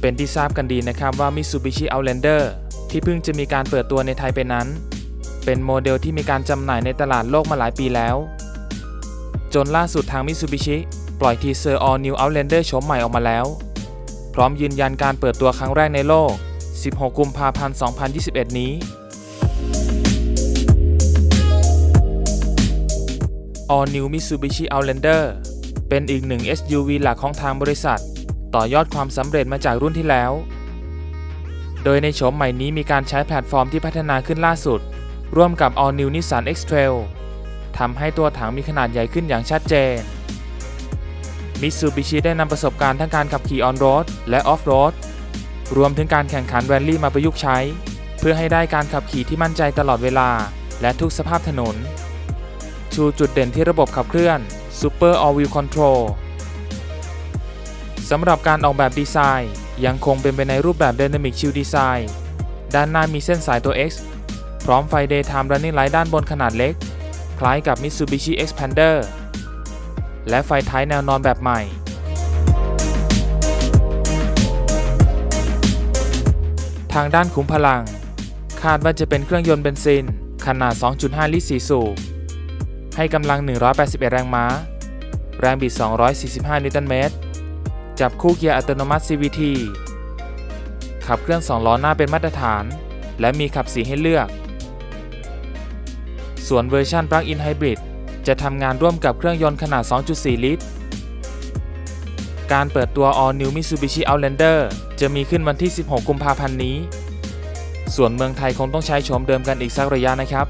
เป็นที่ทราบกันดีนะครับว่า Mitsubishi Outlander ที่เพิ่งจะมีการเปิดตัวในไทยไปนั้น เป็นโมเดลที่มีการจำหน่ายในตลาดโลกมาหลายปีแล้ว จนล่าสุดทาง Mitsubishi ปล่อยทีเซอร์ All New Outlander โฉมใหม่ออกมาแล้ว พร้อมยืนยันการเปิดตัวครั้งแรกในโลก 16 กุมภาพันธ์ 2021 นี้ All New Mitsubishi Outlander เป็นอีกหนึ่ง SUV หลักของทางบริษัท ต่อยอดความสำเร็จมาจากรุ่นที่แล้ว โดยในโฉมใหม่นี้มีการใช้แพลตฟอร์มที่พัฒนาขึ้นล่าสุด ร่วมกับ All New Nissan X-Trail ทำให้ตัวถังมีขนาดใหญ่ขึ้นอย่างชัดเจน Mitsubishi ได้นำประสบการณ์ทั้งการขับขี่ออนโรดและออฟโรดรวมถึงการแข่งขันแรลลี่มาประยุกต์ใช้ เพื่อให้ได้การขับขี่ที่มั่นใจตลอดเวลา และทุกสภาพถนน ชูจุดเด่นที่ระบบขับเคลื่อน Super All Wheel Control สำหรับการออกแบบดีไซน์ ยังคงเป็นไปในรูปแบบ Dynamic Shield Design ด้านหน้ามีเส้นสายตัว X พร้อมไฟ Daytime Running Light ด้านบนขนาดเล็ก คล้ายกับ Mitsubishi Xpander และไฟท้ายแนวนอนแบบใหม่ ทางด้านขุมพลัง คาดว่าจะเป็นเครื่องยนต์เบนซิน ขนาด 2.5 ลิตร 4 สูบ ให้กำลัง 181 แรงม้า แรงบิด 245 นิวตันเมตร จับคู่เกียร์อัตโนมัติ CVT ขับเคลื่อน 2 ล้อหน้าเป็นมาตรฐาน และมีขับสีให้เลือก ส่วนเวอร์ชัน Plug-in Hybrid จะทำงานร่วมกับเครื่องยนต์ขนาด 2.4 ลิตร การเปิดตัว All New Mitsubishi Outlander จะมีขึ้นวันที่ 16 กุมภาพันธ์นี้ ส่วนเมืองไทยคงต้องใช้โฉมเดิมกันอีกสักระยะนะครับ